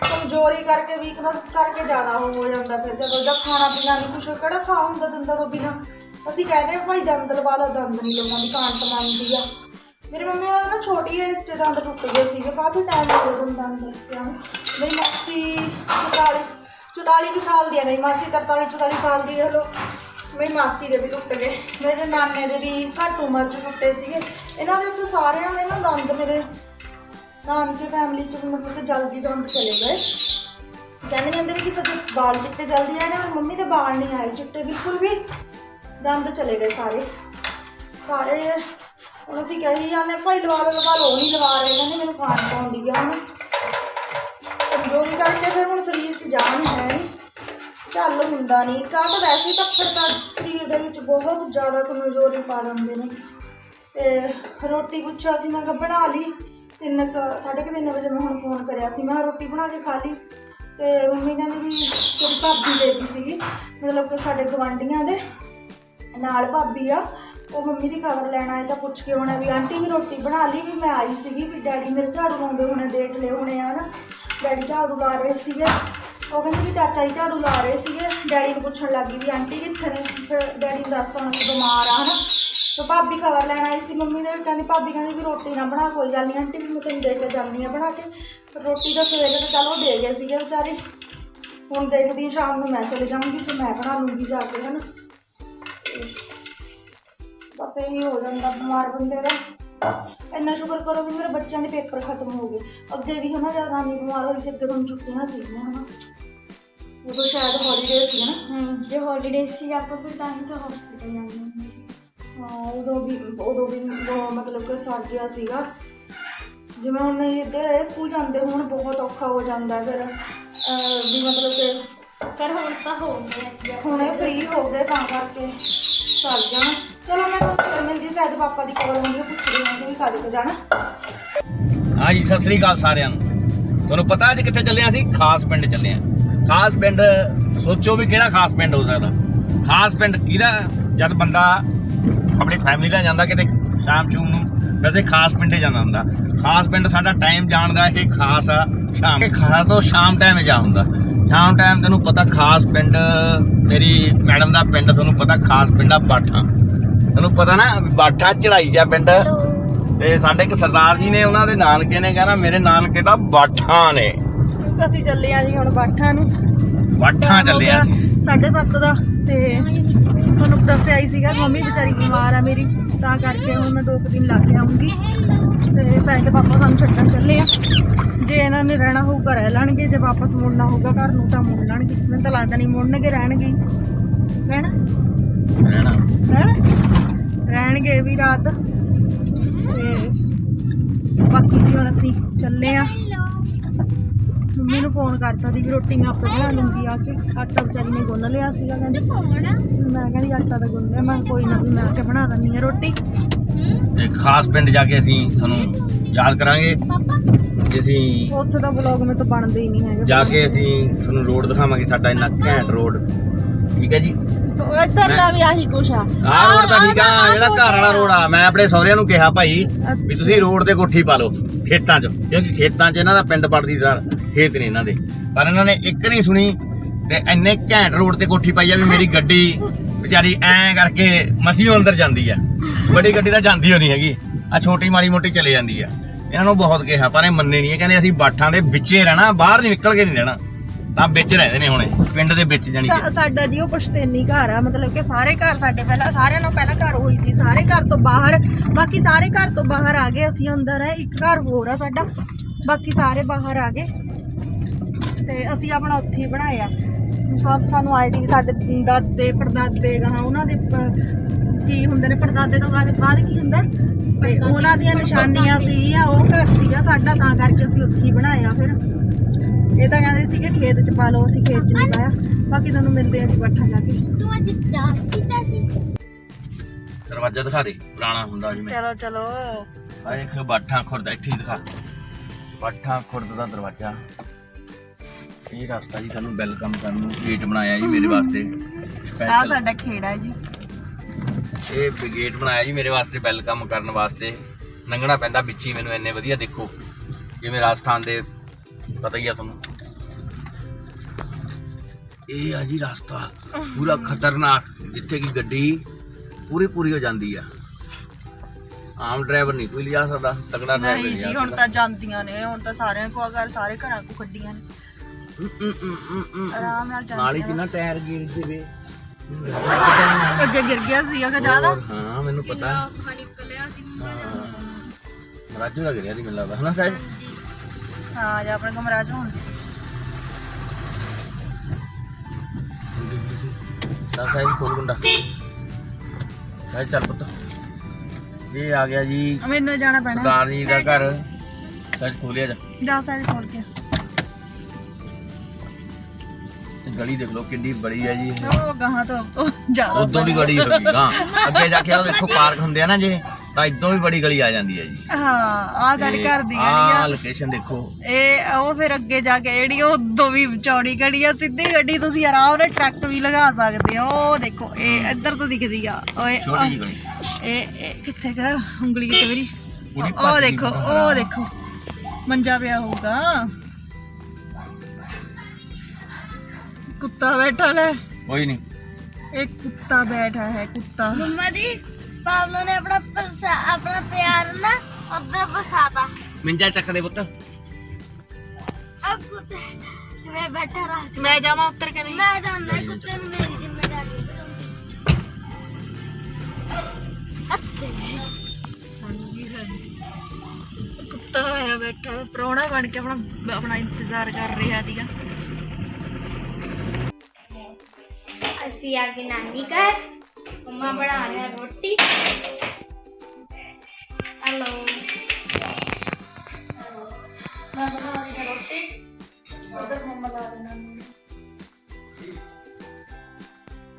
ਕਮਜ਼ੋਰੀ ਕਰਕੇ ਵੀਕਨੈਸ ਕਰਕੇ ਜ਼ਿਆਦਾ ਹੋ ਜਾਂਦਾ ਫਿਰ। ਜਦੋਂ ਦਾ ਖਾਣਾ ਪੀਣਾ ਨਹੀਂ ਕੁਛ, ਕਿਹੜਾ ਖਾ ਹੁੰਦਾ ਦੰਦਾਂ ਤੋਂ ਬਿਨਾ? ਅਸੀਂ ਕਹਿੰਦੇ ਆ ਭਾਈ ਦੰਦ ਲਵਾ ਲਓ, ਦੰਦ ਨਹੀਂ ਲਵਾਉਂਦੀ, ਕਾਂਟ ਮੰਨਦੀ ਆ। ਮੇਰੀ ਮੰਮੀ ਉਹਨਾਂ ਨਾ ਛੋਟੀ ਇਸ 'ਚ ਦੰਦ ਟੁੱਟ ਗਏ ਸੀਗੇ, ਕਾਫੀ ਟਾਈਮ ਹੋ ਗਿਆ ਦੰਦ ਨੂੰ ਟੁੱਟਿਆ ਨੂੰ। ਮੇਰੀ ਮਾਸੀ 44 44 ਕੁ ਸਾਲ ਦੀ ਹੈ ਮੇਰੀ ਮਾਸੀ 43 44 ਸਾਲ ਦੀ ਹੈ ਲੋ ਮੇਰੀ ਮਾਸੀ ਦੇ ਵੀ ਟੁੱਟ ਗਏ। ਮੇਰੇ ਨਾਨੇ ਦੇ ਵੀ ਘੱਟ ਉਮਰ 'ਚ ਟੁੱਟੇ ਸੀਗੇ। ਇਹਨਾਂ ਦੇ ਤਾਂ ਸਾਰਿਆਂ ਦੇ ਨਾ ਦੰਦ ਮੇਰੇ ਨਾਨਕੇ ਫੈਮਿਲੀ 'ਚ ਮਤਲਬ ਕਿ ਜਲਦੀ ਦੰਦ ਚਲੇ ਗਏ। ਕਹਿੰਦੇ ਕਹਿੰਦੇ ਵੀ ਕਿਸੇ ਦੇ ਵਾਲ ਚਿੱਟੇ ਜਲਦੀ ਆਏ ਨੇ ਮੇਰੀ ਮੰਮੀ ਦੇ ਵਾਲ ਨਹੀਂ ਆਏ। ਚਿੱਟੇ ਬਿਲਕੁਲ ਵੀ ਦੰਦ ਚਲੇ ਗਏ ਸਾਰੇ। ਸਾਰੇ ਹੁਣ ਅਸੀਂ ਕਹੀ ਜਾਂਦੇ ਭਾਈ ਲਵਾ ਲਓ ਲਵਾ ਲਓ, ਉਹ ਨਹੀਂ ਲਵਾ ਰਹੇ, ਕਹਿੰਦੇ ਮੈਨੂੰ ਖਾਣ ਪਾਉਂਦੀ ਆ ਹੁਣ ਕਮਜ਼ੋਰੀ ਕਰਕੇ ਫਿਰ ਹੁਣ ਸਰੀਰ 'ਚ ਜਾਨ ਹੈ ਨਹੀਂ। ਚੱਲ ਹੁੰਦਾ ਨਹੀਂ ਕਾ ਤਾਂ ਵੈਸੇ ਹੀ ਧੱਫੜ ਤਾਂ ਸਰੀਰ ਦੇ ਵਿੱਚ ਬਹੁਤ ਜ਼ਿਆਦਾ ਕਮਜ਼ੋਰੀ ਪਾ ਦਿੰਦੇ ਨੇ। ਤੇ ਰੋਟੀ ਪੁੱਛਿਆ ਸੀ, ਮੈਂ ਕਿਹਾ ਬਣਾ ਲਈ। ਤਿੰਨ ਕੁ, ਸਾਢੇ ਕੁ ਤਿੰਨ ਵਜੇ ਮੈਂ ਹੁਣ ਫੋਨ ਕਰਿਆ ਸੀ, ਮੈਂ ਕਿਹਾ ਰੋਟੀ ਬਣਾ ਕੇ ਖਾ ਲਈ। ਤੇ ਮੰਮੀ ਕਹਿੰਦੀ ਵੀ ਤੇਰੀ ਭਾਬੀ ਦੇ ਗਈ ਸੀਗੀ, ਮਤਲਬ ਕਿ ਸਾਡੇ ਗਵਾਂਢੀਆਂ ਦੇ, ਨਾਲ ਭਾਬੀ ਆ। ਉਹ ਮੰਮੀ ਦੀ ਖਬਰ ਲੈਣ ਆਏ ਤਾਂ ਪੁੱਛ ਕੇ ਆਉਣਾ ਵੀ ਆਂਟੀ ਵੀ ਰੋਟੀ ਬਣਾ ਲਈ ਵੀ ਮੈਂ ਆਈ ਸੀਗੀ ਵੀ ਡੈਡੀ ਮੇਰੇ ਝਾੜੂ ਲਾਉਂਦੇ ਹੋਣੇ ਦੇਖ ਲਏ ਹੋਣੇ ਆ ਨਾ। ਡੈਡੀ ਝਾੜੂ ਲਾ ਰਹੇ ਸੀਗੇ। ਉਹ ਕਹਿੰਦੀ ਵੀ ਚਾਚਾ ਜੀ ਝਾੜੂ ਲਾ ਰਹੇ ਸੀਗੇ। ਡੈਡੀ ਨੂੰ ਪੁੱਛਣ ਲੱਗੀ ਵੀ ਆਂਟੀ ਕਿੱਥੇ ਨੇ? ਫਿਰ ਡੈਡੀ ਨੂੰ ਦੱਸਤਾ ਹੁਣ ਕਿ ਬਿਮਾਰ ਆ ਹਨਾ ਤਾਂ ਭਾਬੀ ਖਬਰ ਲੈਣ ਆਈ ਸੀ ਮੰਮੀ ਨੇ ਕਹਿੰਦੀ ਭਾਬੀ ਕਹਿੰਦੀ ਵੀ ਰੋਟੀ ਨਾ ਬਣਾ, ਕੋਈ ਗੱਲ ਨਹੀਂ ਆਂਟੀ, ਵੀ ਮੈਂ ਤੈਨੂੰ ਦੇ ਕੇ ਜਾਂਦੀ ਆ ਬਣਾ ਕੇ। ਤੇ ਰੋਟੀ ਤਾਂ ਸਵੇਰੇ ਤਾਂ ਚਲੋ ਦੇ ਗਏ ਸੀਗੇ ਵਿਚਾਰੇ। ਹੁਣ ਦੇਖਦੀ ਸ਼ਾਮ ਨੂੰ ਮੈਂ ਚਲੇ ਜਾਵਾਂਗੀ ਤੇ ਮੈਂ ਬਣਾ ਲੂੰਗੀ ਜਾ ਕੇ, ਹਨਾ। ਬਸ ਇਹੀ ਹੋ ਜਾਂਦਾ ਬਿਮਾਰ ਬੰਦੇ ਦਾ। ਇੰਨਾ ਸ਼ੁਕਰ ਕਰੋ ਵੀ ਮੇਰੇ ਬੱਚਿਆਂ ਦੇ ਪੇਪਰ ਖਤਮ ਹੋ ਗਏ। ਅੱਗੇ ਵੀ ਹਨਾ ਜਦ ਨਾਨੀ ਬਿਮਾਰ ਹੋਈ ਸੀ ਅੱਗੇ ਤੁਹਾਨੂੰ ਛੁੱਟੀਆਂ ਸੀਗੀਆਂ ਹਨਾ। ਉਦੋਂ ਸ਼ਾਇਦ ਹੌਲੀਡੇ ਸੀ ਨਾ ਜੇ ਹੌਲੀਡੇ ਸੀ ਆਪਾਂ ਫਿਰ ਤਾਂ ਹੀ ਤਾਂ ਹਸਪੀਟਲ ਜਾਂਦੇ ਹੁੰਦੇ ਸੀ। ਹਾਂ ਉਦੋਂ ਵੀ ਉਦੋਂ ਵੀ ਉਹ ਮਤਲਬ ਕਿ ਸਰ ਗਿਆ ਸੀਗਾ। ਜਿਵੇਂ ਹੁਣ ਇੱਧਰ ਇਹ ਸਕੂਲ ਜਾਂਦੇ ਹੁਣ ਬਹੁਤ ਔਖਾ ਹੋ ਜਾਂਦਾ ਹੈ ਫਿਰ। ਅਹ ਵੀ ਮਤਲਬ ਕਿ ਪਰ ਹੁਣ ਤਾਂ ਹੋ ਗਿਆ। ਹੁਣੇ ਫ੍ਰੀ ਹੋ ਗਏ ਤਾਂ ਕਰਕੇ ਚੱਲ ਜਾਣਾ। ਚਲੋ ਮੈਂ ਤੁਹਾਨੂੰ ਮਿਲਦੀ ਸ਼ਾਇਦ ਪਾਪਾ ਦੀ ਕੋਲ ਹੁੰਦੀ ਪੁੱਛਦੀ ਹਾਂ ਕਿ ਵੀ ਕਦ ਕੁ ਜਾਣਾ। ਹਾਂ ਸਤਿ ਸ੍ਰੀ ਅਕਾਲ ਸਾਰਿਆਂ ਨੂੰ। ਤੁਹਾਨੂੰ ਪਤਾ ਅੱਜ ਕਿੱਥੇ ਚੱਲੇ ਅਸੀਂ? ਖਾਸ ਪਿੰਡ ਚੱਲੇ ਆ। ਖਾਸ ਪਿੰਡ, ਸੋਚੋ ਵੀ ਕਿਹੜਾ ਖਾਸ ਪਿੰਡ ਹੋ ਸਕਦਾ। ਖਾਸ ਪਿੰਡ ਕਿਹਦਾ? ਜਦ ਬੰਦਾ ਆਪਣੀ ਫੈਮਿਲੀ ਨਾਲ ਜਾਂਦਾ ਕਿਤੇ ਸ਼ਾਮ ਸ਼ੂਮ ਨੂੰ, ਵੈਸੇ ਖਾਸ ਪਿੰਡੇ ਜਾਂਦਾ ਹੁੰਦਾ। ਖਾਸ ਪਿੰਡ ਸਾਡਾ ਟਾਈਮ ਜਾਣ ਦਾ ਇਹ ਖਾਸ ਆ, ਸ਼ਾਮ। ਇਹ ਖਾਸ ਤੋਂ ਸ਼ਾਮ ਟਾਈਮ ਜਾ ਹੁੰਦਾ। ਸ਼ਾਮ ਟਾਈਮ ਤੈਨੂੰ ਪਤਾ ਖਾਸ ਪਿੰਡ, ਮੇਰੀ ਮੈਡਮ ਦਾ ਪਿੰਡ, ਤੁਹਾਨੂੰ ਪਤਾ ਖਾਸ ਪਿੰਡ ਆ ਬਾਠਾ। ਤੁਹਾਨੂੰ ਪਤਾ ਨਾ ਬਾਠਾ ਚੜਾਈ ਜਾ ਪਿੰਡ। ਤੇ ਸਾਡੇ ਇੱਕ ਸਰਦਾਰ ਜੀ ਨੇ ਉਹਨਾਂ ਦੇ ਨਾਨਕੇ ਨੇ ਕਹਿੰਦਾ ਮੇਰੇ ਨਾਨਕੇ ਤਾਂ ਬਾਠਾਂ ਨੇ। ਅਸੀਂ ਚੱਲੇ ਆ ਜੀ ਹੁਣ ਬਾਠਾਂ ਨੂੰ। ਬਾਠਾਂ ਚੱਲੇ ਆ ਅਸੀਂ। 7:30 ਦਾ ਤੇ ਤੁਹਾਨੂੰ ਦੱਸਿਆ ਹੀ ਸੀਗਾ ਮੰਮੀ ਵਿਚਾਰੀ ਬਿਮਾਰ ਆ ਮੇਰੀ ਤਾਂ ਕਰਕੇ ਹੁਣ ਮੈਂ ਦੋ ਕੁ ਦਿਨ ਲਾ ਕੇ ਆਉਂਗੀ ਤੇ ਸਾਈਂ ਦੇ ਪਾਪਾ ਸਾਨੂੰ ਛੱਡਣ ਚੱਲੇ ਆ। ਜੇ ਇਹਨਾਂ ਨੇ ਰਹਿਣਾ ਹੋਊਗਾ ਰਹਿ ਲੈਣਗੇ ਜੇ ਵਾਪਸ ਮੁੜਨਾ ਹੋਊਗਾ ਘਰ ਨੂੰ ਤਾਂ ਮੁੜ ਲੈਣਗੇ ਮੈਨੂੰ ਤਾਂ ਲੱਗਦਾ ਨਹੀਂ ਮੁੜਨਗੇ ਰਹਿਣਗੇ। ਰਹਿਣਾ? ਰਹਿਣਾ। ਰਹਿਣ? ਰਹਿਣਗੇ ਵੀ ਰਾਤ। ਤੇ ਬਾਕੀ ਜੀ ਹੁਣ ਅਸੀਂ ਚੱਲੇ ਆ। ਮੰਮੀ ਨੂੰ ਫੋਨ ਕਰਤਾ ਦੀ ਵੀ ਰੋਟੀ ਮੈਂ ਆਪੇ ਬਣਾ ਲੂੰਗੀ ਆ ਕੇ। ਆਟਾ ਵਿਚਾਰੀ ਨੇ ਗੁੰਨ ਲਿਆ ਸੀਗਾ ਕਹਿੰਦੀ। ਮੈਂ ਕਹਿੰਦੀ ਆਟਾ ਤਾਂ ਗੁੰਨ ਲਿਆ ਮੈਂ ਕੋਈ ਨਾ ਵੀ ਮੈਂ ਆ ਕੇ ਬਣਾ ਦਿੰਨੀ ਆ ਰੋਟੀ। ਤੇ ਖਾਸ ਪਿੰਡ ਜਾ ਕੇ ਅਸੀਂ ਤੁਹਾਨੂੰ ਯਾਦ ਕਰਾਂਗੇ। ਅੱਜ ਅਸੀਂ ਉੱਥੇ ਦਾ ਵਲੌਗ ਮੇ ਤਾਂ ਬਣਦੇ ਹੀ ਨਹੀਂ ਹੈਗੇ। ਜਾ ਕੇ ਅਸੀਂ ਤੁਹਾਨੂੰ ਰੋਡ ਦਿਖਾਵਾਂਗੇ ਸਾਡਾ ਇੰਨਾ ਘੈਂਟ ਰੋਡ ਠੀਕ ਹੈ ਜੀ? ਇੱਧਰ ਦਾ ਵੀ ਆਹੀ ਕੁਛ ਆ। ਆਹ ਰੋਡ ਤਾਂ ਠੀਕ ਆ ਜਿਹੜਾ ਘਰ ਵਾਲਾ ਰੋਡ ਆ ਮੈਂ ਆਪਣੇ ਸਹੁਰਿਆਂ ਨੂੰ ਕਿਹਾ ਭਾਈ ਵੀ ਤੁਸੀਂ ਰੋਡ ਤੇ ਕੋਠੀ ਪਾ ਲਓ ਖੇਤਾਂ 'ਚ ਕਿਉਂਕਿ ਖੇਤਾਂ 'ਚ ਇਹਨਾਂ ਦਾ ਪਿੰਡ ਪੜਦੀ ਸਾਰ ਖੇਤ ਨੇ ਇਹਨਾਂ ਦੇ। ਪਰ ਇਹਨਾਂ ਨੇ ਇੱਕ ਨਹੀਂ ਸੁਣੀ ਤੇ ਇੰਨੇ ਘੈਂਟ ਰੋਡ ਤੇ ਕੋਠੀ ਪਾਈ ਆ ਵੀ ਮੇਰੀ ਗੱਡੀ ਵਿਚਾਰੀ ਐਂ ਕਰਕੇ ਮਸੀਹ ਅੰਦਰ ਜਾਂਦੀ ਆ। ਵੱਡੀ ਗੱਡੀ ਤਾਂ ਜਾਂਦੀ ਹੋ ਨਹੀਂ ਹੈਗੀ ਆ ਛੋਟੀ ਮਾੜੀ ਮੋਟੀ ਚਲੇ ਜਾਂਦੀ ਆ। ਇਹਨਾਂ ਨੂੰ ਬਹੁਤ ਕਿਹਾ ਪਰ ਇਹ ਮੰਨੇ ਨਹੀਂ ਇਹ ਕਹਿੰਦੇ ਅਸੀਂ ਬਾਠਾਂ ਦੇ ਵਿੱਚੇ ਰਹਿਣਾ ਬਾਹਰ ਨਹੀਂ ਨਿਕਲ ਕੇ ਨਹੀਂ ਰਹਿਣਾ। ਤਾਂ ਵਿੱਚ ਰਹਿੰਦੇ ਨੇ ਹੁਣੇ, ਪਿੰਡ ਦੇ ਵਿੱਚ ਜਾਣੀ ਕਿ। ਸਾ- ਸਾਡਾ ਜੀ ਉਹ ਪੁਸ਼ਤੈਨੀ ਘਰ ਆ, ਮਤਲਬ ਕਿ ਸਾਰੇ ਘਰ ਸਾਡੇ ਪਹਿਲਾਂ, ਸਾਰਿਆਂ ਨੂੰ ਪਹਿਲਾਂ ਘਰ ਹੋਈ ਸੀ, ਸਾਰੇ ਘਰ ਤੋਂ ਬਾਹਰ, ਬਾਕੀ ਸਾਰੇ ਘਰ ਤੋਂ ਬਾਹਰ ਆ ਗਏ, ਅਸੀਂ ਅੰਦਰ ਹੈ, ਇੱਕ ਘਰ ਹੋਰ ਆ ਸਾਡਾ, ਬਾਕੀ ਸਾਰੇ ਬਾਹਰ ਆ ਗਏ। ਤੇ ਅਸੀਂ ਆਪਣਾ ਉੱਥੇ ਹੀ ਬਣਾਇਆ। ਸਭ ਸਾਨੂੰ ਆਏ ਦੀ ਸਾਡੇ ਦਾਦੇ, ਪੜਦਾਦੇ, ਗਾਹਾਂ ਉਹਨਾਂ ਦੇ ਪ- ਕੀ ਹੁੰਦੇ ਨੇ, ਪੜਦਾਦੇ ਤੋਂ ਬਾਅਦ ਬਾਅਦ ਕੀ ਹੁੰਦਾ? ਤੇ ਉਹਨਾਂ ਦੀਆਂ ਨਿਸ਼ਾਨੀਆਂ ਸੀਗੀਆਂ, ਉਹ ਘਰ ਸੀਗਾ ਸਾਡਾ, ਤਾਂ ਕਰਕੇ ਅਸੀਂ ਉੱਥੇ ਹੀ ਬਣਾਇਆ ਫਿਰ। ਇਹ ਤਾਂ ਕਹਿੰਦੇ ਸੀ ਕਿ ਖੇਤ ਚ ਪਾ ਲਓ ਅਸੀਂ ਖੇਤ ਚ ਨਹੀਂ ਪਾਇਆ। ਬਾਕੀ ਤੁਹਾਨੂੰ ਮਿਲਦੇ ਆ ਜੀ ਬੱਠਾ ਜਾ ਕੇ। ਤੂੰ ਅੱਜ ਡਾਂਸ ਕੀਤਾ ਸੀ? ਦਰਵਾਜ਼ਾ ਦਿਖਾ ਦੇ ਪੁਰਾਣਾ ਹੁੰਦਾ ਜਿਵੇਂ। ਚਲੋ ਚਲੋ। ਆ ਇੱਕ ਬਾਠਾਂ ਖੁਰਦ ਇੱਥੇ ਹੀ ਦਿਖਾ। ਬਾਠਾਂ ਖੁਰਦ ਦਾ ਦਰਵਾਜ਼ਾ। ਇਹ ਰਸਤਾ ਜੀ ਸਾਨੂੰ ਵੈਲਕਮ ਕਰਨ ਨੂੰ ਗੇਟ ਬਣਾਇਆ ਜੀ ਮੇਰੇ ਵਾਸਤੇ। ਆ ਸਪੈਸ਼ਲ ਸਾਡਾ ਖੇੜਾ ਜੀ। ਇਹ ਗੇਟ ਬਣਾਇਆ ਜੀ ਮੇਰੇ ਵਾਸਤੇ ਵੈਲਕਮ ਕਰਨ ਵਾਸਤੇ। ਲੰਘਣਾ ਪੈਂਦਾ ਵਿੱਚ ਹੀ ਮੈਨੂੰ ਇੰਨੇ ਵਧੀਆ ਦੇਖੋ। ਜਿਵੇਂ ਰਾਜਸਥਾਨ ਦੇ ਪਤਾ ਹੀ ਆ ਤੁਹਾਨੂੰ। ਇਹ ਆ ਜੀ ਰਸਤਾ ਪੂਰਾ ਖਤਰਨਾਕ ਜਿੱਥੇ ਕਿ ਗੱਡੀ ਪੂਰੀ ਪੂਰੀ ਹੋ ਜਾਂਦੀ ਆ। ਆਮ ਡਰਾਈਵਰ ਨਹੀਂ ਕੋਈ ਲਿਜਾ ਸਕਦਾ ਤਗੜਾ ਡਰਾਈਵਰ ਨਹੀਂ ਜੀ ਹੁਣ ਸਕਦਾ। ਤਾਂ ਜਾਂਦੀਆਂ ਨੇ ਹੁਣ ਤਾਂ ਸਾਰਿਆਂ ਕੋ ਅਗਰ ਸਾਰੇ ਘਰਾਂ ਕੋ ਗੱਡੀਆਂ ਨੇ। ਹਮ, ਹਮ, ਹਮ, ਹਮ, ਹਮ। ਆਰਾਮ ਨਾਲ ਨਾਲ ਹੀ ਜਾਂਦੀਆਂ ਕਿੰਨਾ ਟਾਇਰ ਗਿਰ ਜਵੇ। ਅੱਗੇ ਗਿਰ ਗਿਆ ਸੀ ਅਗਰ ਜ਼ਿਆਦਾ। ਹਾਂ ਮੈਨੂੰ ਪਤਾ। ਖਾ ਨਿਕਲਿਆ ਸੀ ਹਾਂ। ਰਾਜੂ ਲੱਗ ਰਿਹਾ ਸੀ ਮੈਨੂੰ ਲੱਗਦਾ ਹਨਾ ਸਾਹਿਬ? ਹਾਂ ਜਾਂ ਆਪਣੇ ਕਮਰਾ ਚ ਹੁੰਦੀ ਚੱਲ ਸਾਹਿਬ ਖੋਲ ਗੁੰਡਾ ਸਾਹਿਬ ਚੱਲ ਪੁੱਤ। ਇਹ ਆ ਗਿਆ ਜੀ ਮੈਨੂੰ ਜਾਣਾ ਪੈਣਾ। ਸਰਦਾਰ ਜੀ ਦਾ ਘਰ। ਸਾਹਿਬ ਖੋਲਿਆ ਜਾ। ਜਾ ਸਾਈਜ਼ ਖੋਲ ਕੇ। ਤੇ ਗਲੀ ਦੇਖ ਲਓ ਕਿੰਨੀ ਬੜੀ ਹੈ ਜੀ। ਇਹ। ਉਹ ਗਾਹਾਂ ਤੋਂ ਜ਼ਿਆਦਾ ਉਦੋਂ ਵੀ ਗਲੀ ਹੋਗੀ ਹਾਂ ਅੱਗੇ ਜਾ ਕੇ ਉਹ ਦੇਖੋ ਪਾਰਕ ਹੁੰਦੇ ਆ ਨਾ ਜੇ। ਤਾਂ ਇਦੋਂ ਵੀ ਬੜੀ ਗਲੀ ਆ ਜਾਂਦੀ ਹੈ ਜੀ ਹਾਂ ਆ ਸਾਡੇ ਘਰ ਦੀ ਗਲੀ ਆ ਆ ਲੋਕੇਸ਼ਨ ਦੇਖੋ ਇਹ ਉਹ ਫਿਰ ਅੱਗੇ ਜਾ ਕੇ ਜਿਹੜੀ ਉਹ ਉਦੋਂ ਵੀ ਚੌੜੀ ਗੱਡੀ ਆ ਸਿੱਧੀ ਗੱਡੀ ਤੁਸੀਂ ਆਰਾਮ ਨਾਲ ਟਰੱਕ ਵੀ ਲਗਾ ਸਕਦੇ ਹੋ ਉਹ ਦੇਖੋ ਇਹ ਇੱਧਰ ਤੋਂ ਦਿਖਦੀ ਆ ਓਏ ਛੋਟੀ ਜਿਹੀ ਗਲੀ ਇਹ ਇਹ ਕਿੱਥੇ ਗਾ ਉਂਗਲੀ ਕਿੱਥੇ ਮੇਰੀ ਪੂਰੀ ਉਹ ਭੱਜ ਗਈ ਦੇਖੋ ਬੰਦਾ। ਉਹ ਦੇਖੋ ਮੰਜਾ ਪਿਆ ਹੋਊਗਾ ਕੁੱਤਾ ਬੈਠਾ ਲੈ ਕੋਈ ਨਹੀਂ एक कुत्ता बैठा है कुत्ता ਮੰਮਾ ਜੀ ਪਾਵਲੋ ਨੇ ਆਪਣਾ ਪਰਸਾ- ਆਪਣਾ ਪਿਆਰ ਨਾ ਉੱਧਰ ਫਸਾਤਾ ਮਿੰਜਾ ਚੱਕ ਦੇ ਪੁੱਤ। ਆ ਕੁੱਤਾ ਬੈਠਾ ਪ੍ਰਾਹੁਣਾ ਬਣ ਕੇ ਆਪਣਾ ਆਪਣਾ ਇੰਤਜ਼ਾਰ ਕਰ ਰਿਹਾ ਸੀਗਾ। ਅਸੀਂ ਆ ਗਏ ਨਾਨੀ ਘਰ। ਮੰਮਾ ਬਣਾ ਰਿਹਾ ਰੋਟੀ ਹੈਲੋ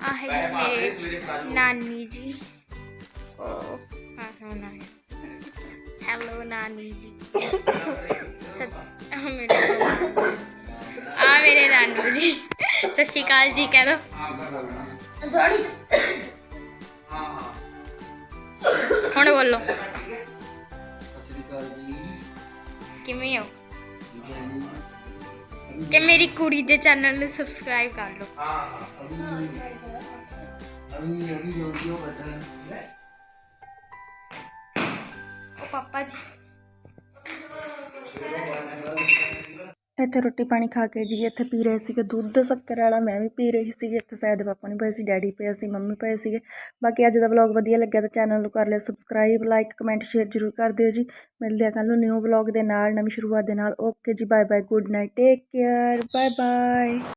ਆ ਹੈ ਮੇਰੇ ਨਾਨੀ ਜੀ ਓ ਹਾਂ ਹਾਂ ਨਾ ਹੈਲੋ ਨਾਨੀ ਜੀ ਸਤ- ਆਹ ਮੇਰੇ ਆ ਮੇਰੇ ਨਾਨੂ ਜੀ ਸਤਿ ਸ਼੍ਰੀ ਅਕਾਲ ਜੀ ਕਹਿ ਦੋ ਹੁਣ ਬੋਲੋ ਕਿਵੇਂ ਹੋ ਕਿ ਮੇਰੀ ਕੁੜੀ ਦੇ ਚੈਨਲ ਨੂੰ ਸਬਸਕ੍ਰਾਈਬ ਕਰ ਲਓ ਉਹ ਇੱਥੇ ਰੋਟੀ ਪਾਣੀ ਖਾ ਕੇ ਜੀ ਇੱਥੇ ਪੀ ਰਹੇ ਸੀਗੇ ਦੁੱਧ ਸ਼ੱਕਰ ਵਾਲਾ, ਮੈਂ ਵੀ ਪੀ ਰਹੀ ਸੀਗੀ, ਇੱਥੇ ਸ਼ਾਇਦ ਪਾਪਾ ਨਹੀਂ ਪਏ ਸੀ, ਡੈਡੀ ਪਏ ਸੀ, ਮੰਮੀ ਪਏ ਸੀਗੇ। ਬਾਕੀ ਅੱਜ ਦਾ ਵਲੌਗ ਵਧੀਆ ਲੱਗਿਆ ਤਾਂ ਚੈਨਲ ਨੂੰ ਕਰ ਲਿਓ ਸਬਸਕ੍ਰਾਈਬ ਲਾਈਕ ਕਮੈਂਟ ਸ਼ੇਅਰ ਜ਼ਰੂਰ ਕਰ ਦਿਓ ਜੀ। ਮਿਲਦੇ ਆ ਕੱਲ ਨੂੰ ਨਿਊ ਵਲੌਗ ਦੇ ਨਾਲ, ਨਵੀਂ ਸ਼ੁਰੂਆਤ ਦੇ ਨਾਲ। ਓਕੇ ਜੀ bye bye good night take care bye bye